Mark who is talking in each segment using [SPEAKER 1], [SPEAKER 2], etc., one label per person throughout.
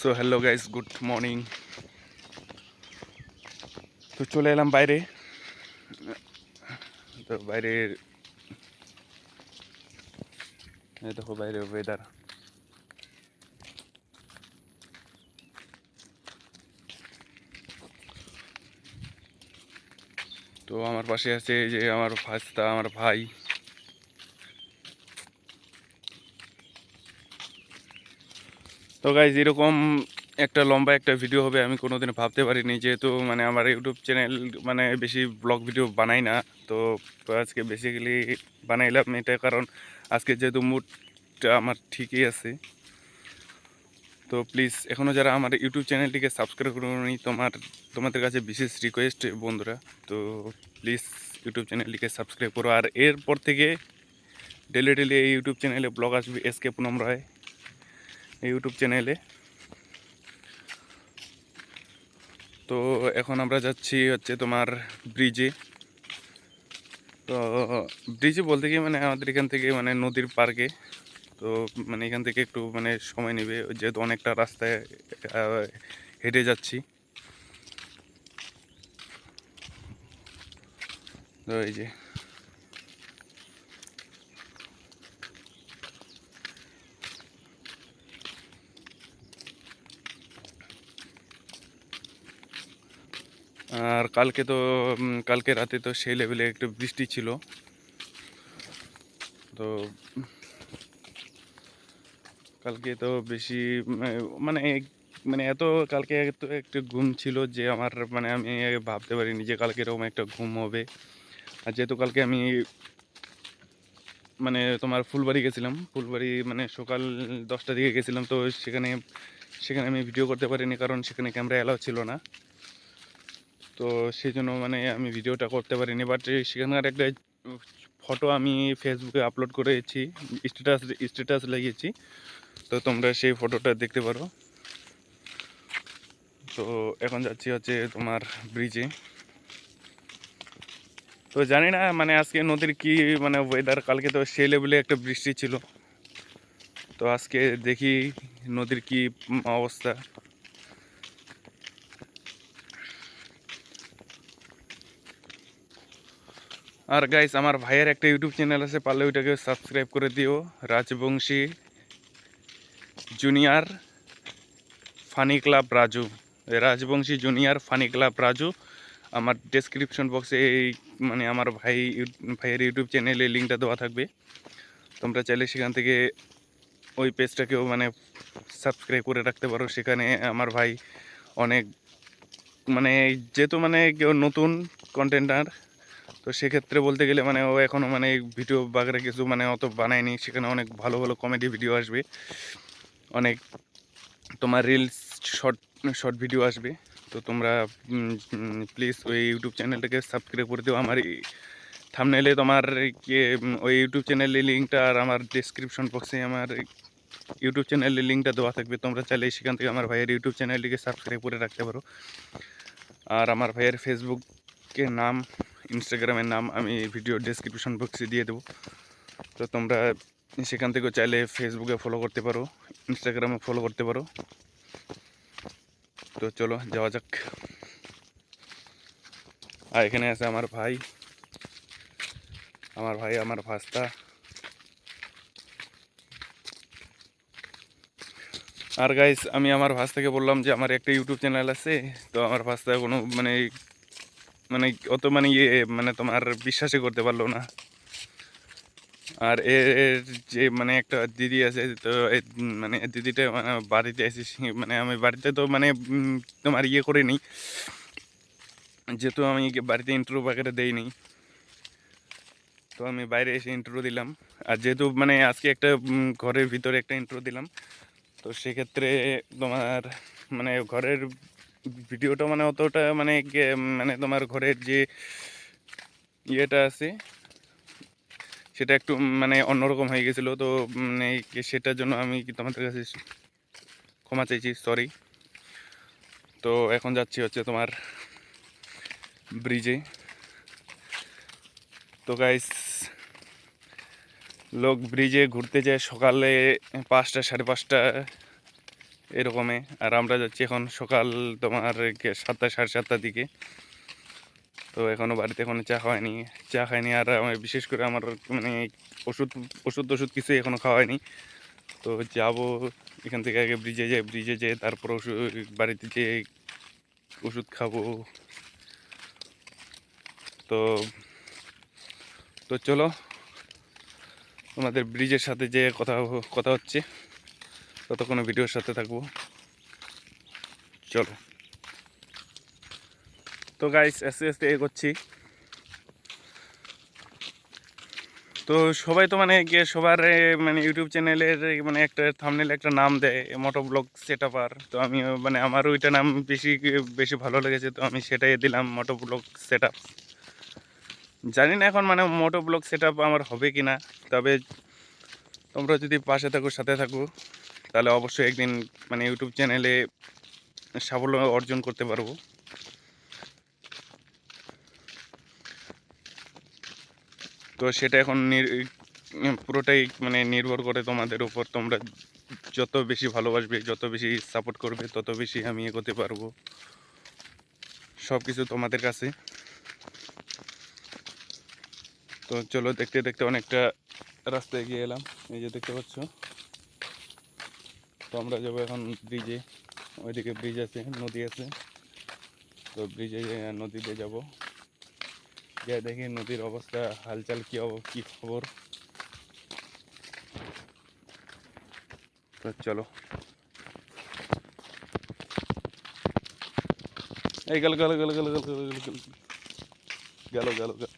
[SPEAKER 1] So hello guys good morning তো চলে এলাম বাইরে। তো বাইরে এই দেখো বাইরে ওয়েদার তো আমার পাশে আছে যে আমার ভাস্তা আমার ভাই। তো গাইজ এরকম একটা লম্বা একটা ভিডিও হবে, আমি কোনোদিন ভাবতে পারিনি, যেহেতু মানে আমার ইউটিউব চ্যানেল মানে বেশি ব্লগ ভিডিও বানাই না, তো আজকে বেসিক্যালি বানাইলাম এটা, কারণ আজকে যেহেতু মুডটা আমার ঠিকই আছে। তো প্লিজ এখনও যারা আমার ইউটিউব চ্যানেলটিকে সাবস্ক্রাইব করুনি, তোমার, তোমাদের কাছে বিশেষ রিকোয়েস্ট বন্ধুরা, তো প্লিজ ইউটিউব চ্যানেলটিকে সাবস্ক্রাইব করো। আর এরপর থেকে ডেলি ডেলি এই ইউটিউব চ্যানেলে ব্লগ আসবে S K Punam Roy YouTube চ্যানেলে। তো এখন আমরা যাচ্ছি হচ্ছে তোমার ব্রিজে। তো ব্রিজে বলতে গিয়ে মানে আমাদের এখান থেকে মানে নদীর পার্কে। তো মানে এখান থেকে একটু মানে সময় নেবে, যেহেতু অনেকটা রাস্তায় হেঁটে যাচ্ছি। তো এই যে আর কালকে তো কালকে রাতে তো সেই লেভেলে একটু বৃষ্টি ছিল। তো, কালকে তো বেশি মানে- মানে এত কালকে এত একটু ঘুম ছিল যে আমার মানে আমি ভাবতে পারিনি যে কালকে এরকম একটা ঘুম হবে। আর যেহেতু কালকে আমি মানে তোমার ফুলবাড়ি গেছিলাম, ফুলবাড়ি মানে সকাল দশটার দিকে গেছিলাম, তো সেখানে সেখানে আমি ভিডিও করতে পারিনি কারণ সেখানে ক্যামেরা অ্যালাউ ছিল না। তো সেই জন্য মানে আমি ভিডিওটা করতে পারিনি বাট সেখানকার একটা ফটো আমি ফেসবুকে আপলোড করেছি স্ট্যাটাস স্ট্যাটাস লাগিয়েছি। তো তোমরা সেই ফটোটা দেখতে পারো। তো এখন যাচ্ছি হচ্ছে তোমার ব্রিজে তো জানি না মানে আজকে নদীর কি মানে ওয়েদার কালকে তো সেই লেভেলে একটা বৃষ্টি ছিল। তো আজকে দেখি নদীর কি অবস্থা। আর গাইস আমার ভাইয়ের একটা ইউটিউব চ্যানেল আছে, পারলে ওইটাকে সাবস্ক্রাইব করে দিও। Rajbanshi junior funny club Raju. Rajbanshi junior funny club Raju. আমার ডেসক্রিপশন বক্সে এই মানে আমার ভাই, ভাইয়ের ইউটিউব চ্যানেলে লিঙ্কটা দেওয়া থাকবে। তোমরা চাইলে সেখান থেকে ওই পেজটাকেও মানে সাবস্ক্রাইব করে রাখতে পারো। সেখানে আমার ভাই অনেক মানে যেহেতু মানে কেউ নতুন কন্টেন্টার তো সেক্ষেত্রে বলতে গেলে মানে ও এখনও মানে ভিডিও বাগেরা কিছু মানে অত বানায়নি সেখানে অনেক ভালো ভালো কমেডি ভিডিও আসবে। অনেক তোমার রিলস শর্ট শর্ট ভিডিও আসবে। তো তোমরা প্লিজ ওই ইউটিউব চ্যানেলটাকে সাবস্ক্রাইব করে দিও। আমার থামনেলে তোমার উম, ওই ইউটিউব চ্যানেলের লিঙ্কটা আর আমার ডিসক্রিপশন বক্সে আমার ইউটিউব চ্যানেলের লিঙ্কটা দেওয়া থাকবে। তোমরা চাইলে সেখান থেকে আমার ভাইয়ের ইউটিউব চ্যানেলটিকে সাবস্ক্রাইব করে রাখতে পারো। আর আমার ভাইয়ের ফেসবুকের নাম ইনস্টাগ্রামের নাম আমি ভিডিও ডেসক্রিপশন বক্সে দিয়ে দেবো। তো তোমরা সেখান থেকেও চাইলে ফেসবুকে ফলো করতে পারো ইনস্টাগ্রামে ফলো করতে পারো। তো চলো, যাওয়া যাক। আর এখানে আছে আমার ভাই। আমার ভাই, আমার ভাস্তা। আর গাইস আমি আমার ভাস্তাকে বললাম যে, আমার একটা ইউটিউব চ্যানেল আছে, তো আমার ভাস্তা কোনো মানে মানে অত মানে ইয়ে মানে তোমার বিশ্বাসই করতে পারল না। আর এর যে মানে একটা দিদি আছে, তো মানে দিদিটা মানে বাড়িতে এসে মানে আমি বাড়িতে তো মানে তোমার ইয়ে করে নিই যেহেতু আমি বাড়িতে ইন্টারভিউ বাগেরা দেইনি। তো আমি বাইরে এসে ইন্টারভিউ দিলাম। আর যেহেতু মানে আজকে একটা ঘরের ভিতরে একটা ইন্টারভিউ দিলাম, তো সেক্ষেত্রে তোমার মানে ঘরের ভিডিওটা মানে অতটা মানে মানে তোমার ঘরের যে ইয়েটা আছে, সেটা একটু মানে অন্যরকম হয়ে গেছিল, তো মানে সেটার জন্য আমি তোমাদের কাছে ক্ষমা চাইছি সরি তো এখন যাচ্ছি হচ্ছে তোমার ব্রিজে তো গাইস লোক ব্রিজে ঘুরতে যায় সকালে পাঁচটা, সাড়ে পাঁচটা এরকমে আর আমরা যাচ্ছি এখন সকাল তোমার সাতটা, সাড়ে সাতটার দিকে। তো এখনও বাড়িতে এখনও চা খাওয়াইনি চা খাইনি আর আমার বিশেষ করে আমার মানে ওষুধ ওষুধ টষুধ কিছুই এখনও খাওয়াইনি তো যাব এখান থেকে আগে ব্রিজে যাই ব্রিজে যেয়ে তারপর ওষুধ বাড়িতে যেয়ে ওষুধ খাব। তো তো চলো তোমাদের ব্রিজের সাথে যে কথা কথা হচ্ছে। ততক্ষণ ভিডিওর সাথে থাকব। চলো। তো গাইস আস্তে আস্তে এগোচ্ছি। তো সবাই তো মানে গিয়ে সবার মানে ইউটিউব চ্যানেলের মানে একটা থামনেল একটা নাম দেয় মোটো ব্লগ সেট আর তো আমি মানে আমার ওইটা নাম বেশি বেশি ভালো লেগেছে, তো আমি সেটাই দিলাম মোটো ব্লগ সেট জানি না এখন মানে মোটো ব্লগ সেট আমার হবে কি না তবে তোমরা যদি পাশে থাকো, সাথে থাকো। তাহলে অবশ্যই একদিন মানে ইউটিউব চ্যানেলে সাফল্য অর্জন করতে পারব। তো সেটা এখন পুরোটাই মানে নির্ভর করে তোমাদের উপর। তোমরা যত বেশি ভালোবাসবে, যত বেশি সাপোর্ট করবে, তত বেশি আমি এগোতে পারব। সব কিছু তোমাদের কাছে। তো চলো দেখতে দেখতে অনেকটা রাস্তায় এগিয়ে এলাম। এই যে দেখতে পাচ্ছ। তো আমরা যাব এখন ব্রিজে ওইদিকে ব্রিজ আছে নদী আছে তো ব্রিজে নদীতে যাব যা দেখি নদীর অবস্থা হালচাল কি কি খবর তো চলো এই গেল গেল গেল গেল গেল গেল গেল গেল গেল গেল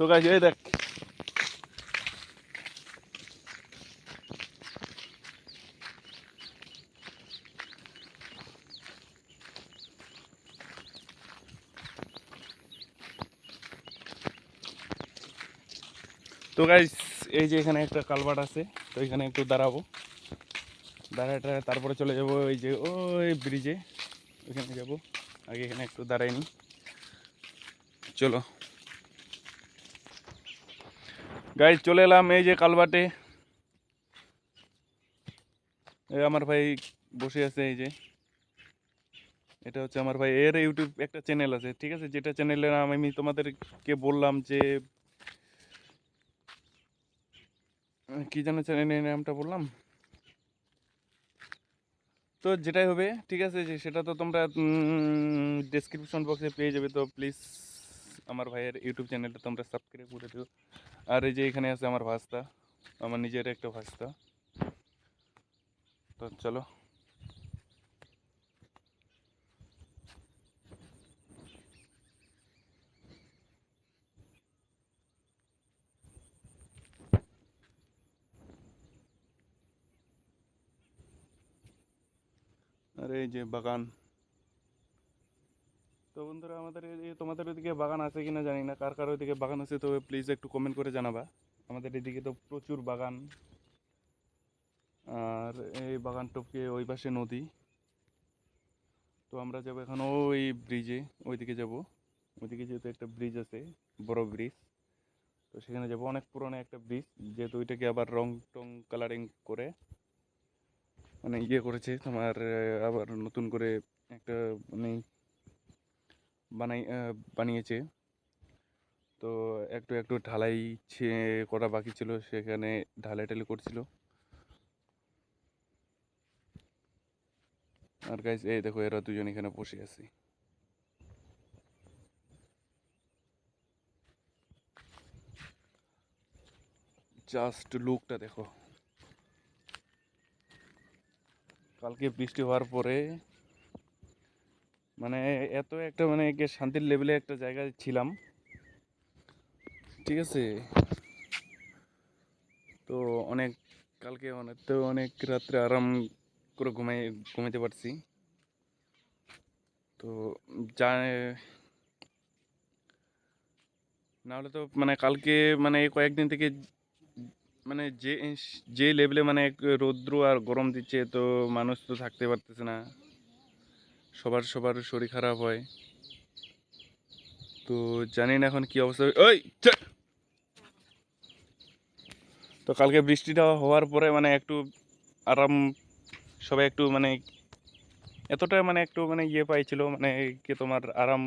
[SPEAKER 1] তো গাছ এই দেখ তো গাইস এই যে এখানে একটা কালভার্ট আছে, তো এখানে একটু দাঁড়াবো। দাঁড়ায় টাড়ায় তারপরে চলে যাব ওই যে ওই ব্রিজে ওইখানে যাব। আগে এখানে একটু দাঁড়াই নি। চলো। গাইজ চলে এলাম, এই যে এই আমার ভাই বসে আছে, এই যে। এটা হচ্ছে আমার ভাই, এর ইউটিউব একটা চ্যানেল আছে, ঠিক আছে? যেটা চ্যানেলের নাম আমি তোমাদেরকে বললাম যে, কি যেন চ্যানেলের নামটা বললাম? তো যেটাই হবে, ঠিক আছে? সেটা তো তোমরা ডেসক্রিপশন বক্সে পেয়ে যাবে, তো প্লিজ আমার ভাইয়ের ইউটিউব চ্যানেলটা তোমরা সাবস্ক্রাইব করে দিও। আর এই যে এখানে আছে আমার ভাস্তা, আমার নিজের একটা ভাস্তা। তো চলো। আর এই যে বাগান। তো বন্ধুরা, আমাদের তোমাদের ওইদিকে বাগান আছে কিনা জানি না। কার কার ওইদিকে বাগান আছে তো প্লিজ একটু কমেন্ট করে জানাবা। আমাদের এদিকে তো প্রচুর বাগান। আর এই বাগান টপকে ওই পাশে নদী। তো আমরা যাব এখন ওই ব্রিজে ওইদিকে যাব। ওইদিকে যেহেতু একটা ব্রিজ আছে, বড় ব্রিজ তো সেখানে যাব। অনেক পুরনো একটা ব্রিজ যেহেতু ওইটাকে আবার রং টং কালারিং করে মানে ইয়ে করেছে তোমার আবার নতুন করে একটা মানে বানাই বানিয়েছে। তো একটু একটু ঢালাই করা বাকি ছিল, সেখানে ঢালাই টালাই করছিল। আর গাইজ এই দেখো, এরা দুজন এখানে বসে আছে। জাস্ট লুকটা দেখো। কালকে বৃষ্টি হওয়ার পরে মানে এত একটা মানে শান্তির লেভেলে একটা জায়গায় ছিলাম। ঠিক আছে? তো অনেক, কালকে অনেক তো অনেক রাত্রে আরাম করে ঘুমাই, ঘুমাইতে পারছি। তো যা নাহলে তো মানে কালকে মানে কয়েকদিন থেকে মানে যে যে লেভেলে মানে রৌদ্র আর গরম দিচ্ছে, তো মানুষ তো থাকতে পারতেছে না। সবার সবার শরীর খারাপ হয়। তো জানি না এখন কি অবস্থা ওই তো কালকে বৃষ্টিটা হওয়ার পরে মানে একটু আরাম, সবাই একটু মানে এতটা মানে একটু মানে ইয়ে পাইছিল মানে কি তোমার আরাম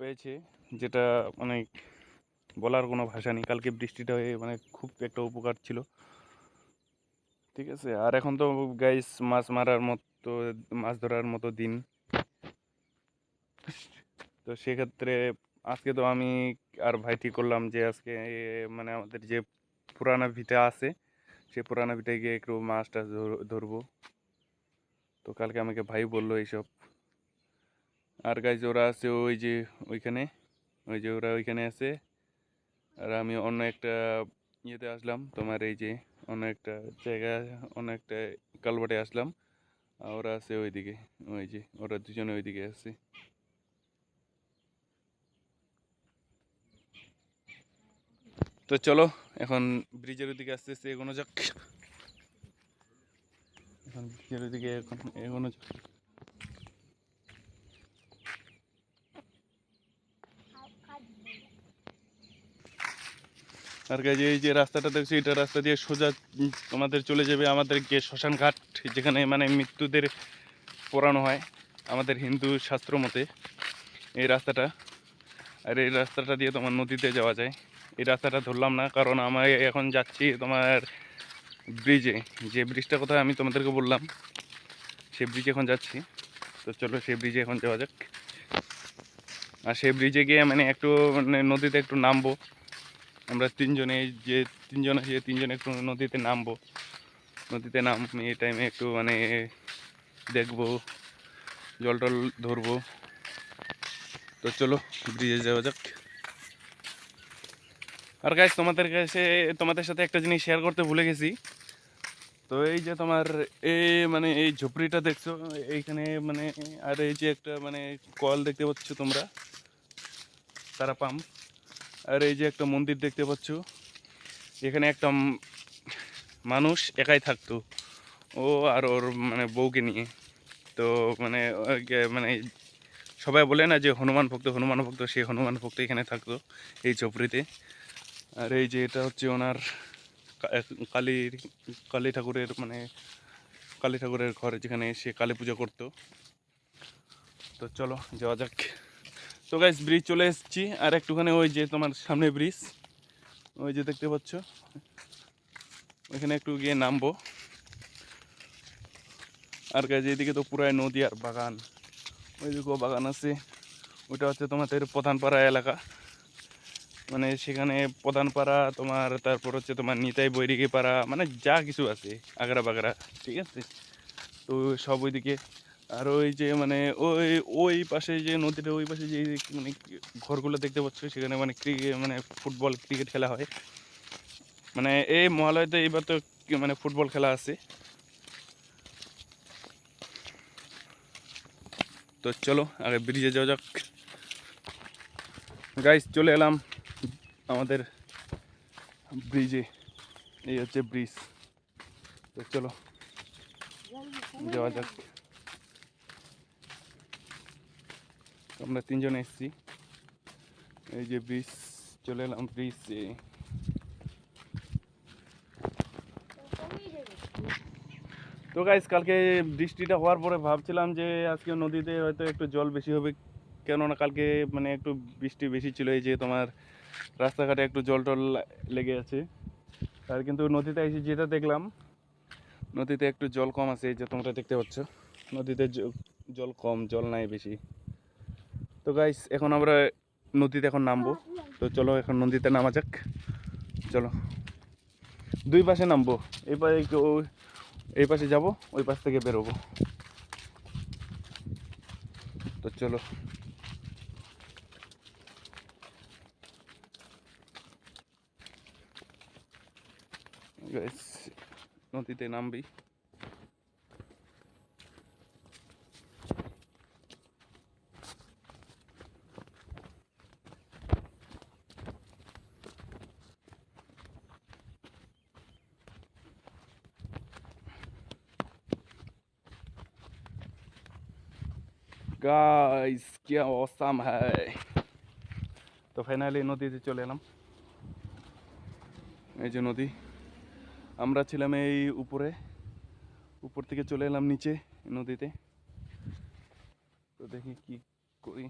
[SPEAKER 1] পেয়েছে, যেটা মানে বলার কোনো ভাষা নেই। কালকে বৃষ্টিটা হয়ে মানে খুব একটা উপকার ছিল। ঠিক আছে, আর এখন তো গাইস মাছ মারার মতো মাছ ধরার মতো দিন। তো সেক্ষেত্রে আজকে তো আমি আর ভাইটি করলাম যে আজকে মানে আমাদের যে পুরানা ভিটা আছে সেই পুরানা ভিটায় গিয়ে একটু মাছটা ধর- ধরবো। তো কালকে আমাকে ভাই বলল এইসব। আর গাইজ ওরা আছে ওই যে ওইখানে, ওই যে ওরা ওইখানে আছে। আর আমি অন্য একটা ইয়েতে আসলাম, তোমার এই যে অন্য একটা জায়গা অন্য একটা কালবাটে আসলাম। ওরা আছে ওইদিকে, ওই যে, ওরা দুজনে ওইদিকে আছে। তো চলো, এখন ব্রিজের ওইদিকে আসতে আস্তে এগোনো যাক। এখন ব্রিজের ওইদিকে এখন এগোনো যাক। আর গাইজ এই যে রাস্তাটা দেখছি, এটা রাস্তা দিয়ে সোজা আমাদের চলে যাবে আমাদের গিয়ে শ্মশান ঘাট যেখানে মানে মৃত্যুদের পোড়ানো হয় আমাদের হিন্দু শাস্ত্র মতে। এই রাস্তাটা, আর এই রাস্তাটা দিয়ে তোমার নদীতে যাওয়া যায়। এই রাস্তাটা ধরলাম না, কারণ আমি এখন যাচ্ছি তোমার ব্রিজে। যে ব্রিজটা কথা আমি তোমাদেরকে বললাম, সেই ব্রিজে এখন যাচ্ছি। তো চলো সেই ব্রিজে এখন যাওয়া যাক। আর সেই ব্রিজে গিয়ে মানে একটু মানে নদীতে একটু নামবো। আমরা তিনজনে যে তিনজন এই তিনজনে একটু নদীতে নামবো। নদীতে নাম এই টাইমে একটু মানে দেখব, জল টল ধরবো। তো চলো ব্রিজে যাওয়া যাক। আর গাইজ তোমাদের কাছে, তোমাদের সাথে একটা জিনিস শেয়ার করতে ভুলে গেছি। তো এই যে তোমার এই মানে এই ঝুপড়িটা দেখছ, এইখানে মানে আর এই যে একটা মানে কল দেখতে পাচ্ছ তোমরা তারা পাম্প আর এই যে একটা মন্দির দেখতে পাচ্ছ, এখানে একটা মানুষ একাই থাকতো, ও আর ওর মানে বউকে নিয়ে। তো মানে মানে সবাই বলে না যে হনুমান ভক্ত হনুমান ভক্ত, সেই হনুমান ভক্ত এখানে থাকতো এই চপড়িতে। আর এই যে এটা হচ্ছে ওনার কা- কালী কালী ঠাকুরের মানে কালী ঠাকুরের ঘর যেখানে সে কালী পুজো করতো। তো চলো, যাওয়া যাক। তো গাইস ব্রিজ চলে এসেছি। আর একটুখানি ওই যে তোমার সামনে ব্রিজ ওই যে দেখতে পাচ্ছ। ওইখানে একটু গিয়ে নামবো। আর গাইজ এদিকে তো পুরাই নদী আর বাগান। ওইদিকেও বাগান আছে। ওইটা হচ্ছে তোমাদের প্রধানপাড়া এলাকা। মানে সেখানে প্রধানপাড়া, তোমার তারপর হচ্ছে তোমার নিতাই বৈরিকি পাড়া মানে যা কিছু আছে, আগরা বাগরা, ঠিক আছে? তো সব ওইদিকে আর ওই যে মানে ওই ওই পাশে যে নদীটা, ওই পাশে যে মানে ঘরগুলো দেখতে পাচ্ছ, সেখানে মানে ক্রিকেট মানে ফুটবল ক্রিকেট খেলা হয়। মানে এই মহালয়তে এবার তো মানে ফুটবল খেলা আছে। তো চলো, আগে ব্রিজে যাওয়া যাক। গাইস চলে এলাম আমাদের ব্রিজে এই হচ্ছে ব্রিজ তো চলো, যাওয়া যাক। আমরা তিনজন এসেছি। এই যে ব্রিজ, চলে এলাম ব্রিজে তো গাইস কালকে বৃষ্টিটা হওয়ার পরে ভাবছিলাম যে আজকে নদীতে হয়তো একটু জল বেশি হবে। কেননা কালকে মানে একটু বৃষ্টি বেশি ছিল, এই যে তোমার রাস্তাঘাটে একটু জল টল লেগে আছে। আর কিন্তু নদীতে এসে যেটা দেখলাম, নদীতে একটু জল কম আছে, এই যে তোমরা দেখতে পাচ্ছ। নদীতে জল কম, জল নাই বেশি। তো গাইস এখন আমরা নদীতে এখন নামবো। তো চলো এখন নদীতে নামা যাক। চলো। দুই পাশে নামবো। এই পাশে এই পাশে যাব, ওই পাশ থেকে বেরোবো। তো চলো। নদীতে নামবি। গাইস क्या औसम है তো ফাইনালি নদীতে চলে এলাম এই যে নদী আমরা ছিলাম এই উপরে উপর থেকে চলে এলাম নিচে নদীতে তো দেখি কি করি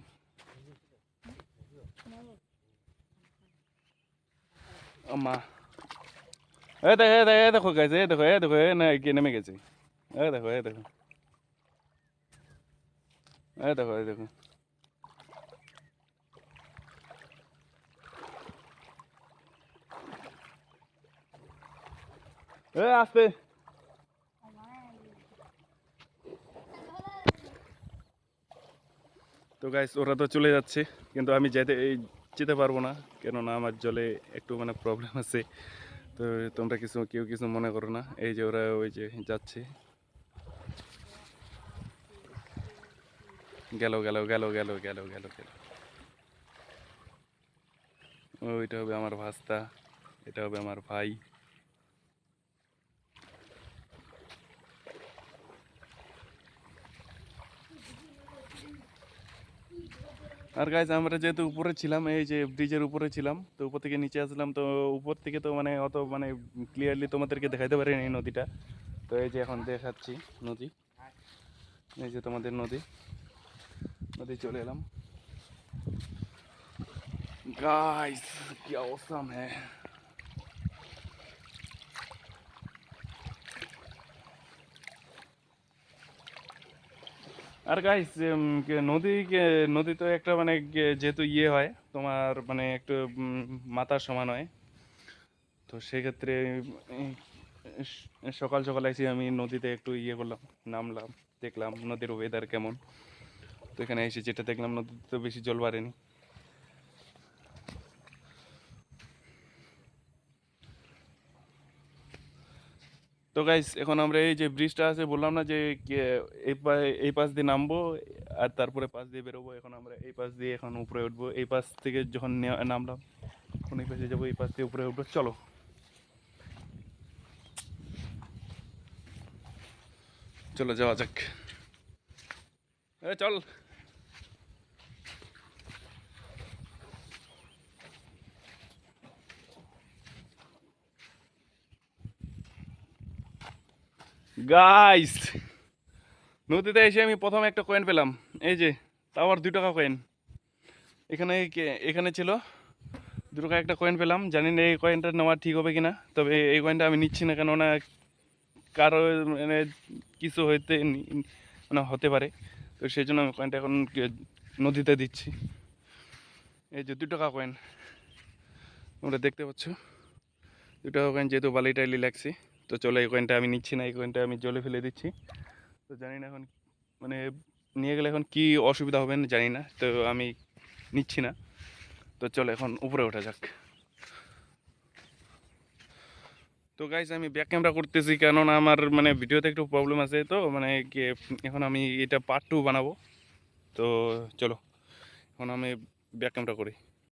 [SPEAKER 1] আমা এ দেখো এ দেখো এ দেখো গাইছে এ দেখো এ দেখো এ না কে নেমে গেছে এ দেখো এ দেখো এ দেখো, এই দেখো। এ আসতে তো গাইস ওরা তো চলে যাচ্ছে, কিন্তু আমি যেতে, এই যেতে পারব না, কেননা আমার জলে একটু মানে প্রবলেম আছে। তো তোমরা কিছু, কেউ কিছু মনে করো না। এই যে ওরা ওই যে যাচ্ছে। গেল গেল গেল গেল গেল গেল গেল। ওইটা হবে আমার ভাস্তা, এটা হবে আমার ভাই। আর গাইজ আমরা যেহেতু উপরে ছিলাম, এই যে ব্রিজের উপরে ছিলাম, তো উপর থেকে নিচে আসলাম, তো উপর থেকে তো মানে অত মানে ক্লিয়ারলি তোমাদেরকে দেখাতে পারিনি নদীটা। তো এই যে এখন দেখাচ্ছি নদী। এই যে তোমাদের নদী। নদী চলে এলাম। গাইস কি অবস্থাম হ্যাঁ আর গাইস নদী নদী তো একটা মানে যেহেতু ইয়ে হয়, তোমার মানে একটু মাথার সমান হয়। তো সেক্ষেত্রে সকাল সকাল এসে আমি নদীতে একটু ইয়ে করলাম, নামলাম, দেখলাম নদীর ওয়েদার কেমন। তো এখানে এসে যেটা দেখলাম নদীতে তো বেশি জল বাড়েনি। তো গাইস এখন আমরা এই যে ব্রিজটা আছে, বললাম না যে এই পাশ দিয়ে নামবো, আর তারপরে পাশ দিয়ে বেরোবো। এখন আমরা এই পাশ দিয়ে এখন উপরে উঠবো। এই পাশ থেকে যখন নামলাম, এখন এই পাশে যাব, এই পাশ দিয়ে উপরে উঠবো। চলো। চলো, যাওয়া যাক। চল। গাইস নদীতে এসে আমি প্রথম একটা কয়েন পেলাম। এই যে, তাও আর দুই টাকা কয়েন এখানে কে- এখানে ছিল। দু টাকা একটা কয়েন পেলাম। জানি না এই কয়েনটা নেওয়া ঠিক হবে কিনা, তবে এই কয়েনটা আমি নিচ্ছি না কেননা কারও মানে কিছু হইতে নি- মানে হতে পারে। তো সেই জন্য আমি কয়েনটা এখন কে- নদীতে দিচ্ছি। এই যে দু টাকা কয়েন তোমরা দেখতে পাচ্ছ। দু টাকা কয়েন যেহেতু বালি টাইলি লাগছে তো চলো এই কয়েনটা আমি নিচ্ছি না, এই কয়েনটা আমি জলে ফেলে দিচ্ছি। তো জানি না এখন মানে নিয়ে গেলে এখন কি অসুবিধা হবে না জানি না, তো আমি নিচ্ছি না। তো চলো এখন উপরে ওঠা যাক। তো গাইজ আমি ব্যাক ক্যামেরা করতেছি কেননা আমার মানে ভিডিওতে একটু প্রবলেম আছে, তো মানে এখন আমি এটা পার্ট টু বানাবো। তো চলো, এখন আমি ব্যাক ক্যামেরা করি।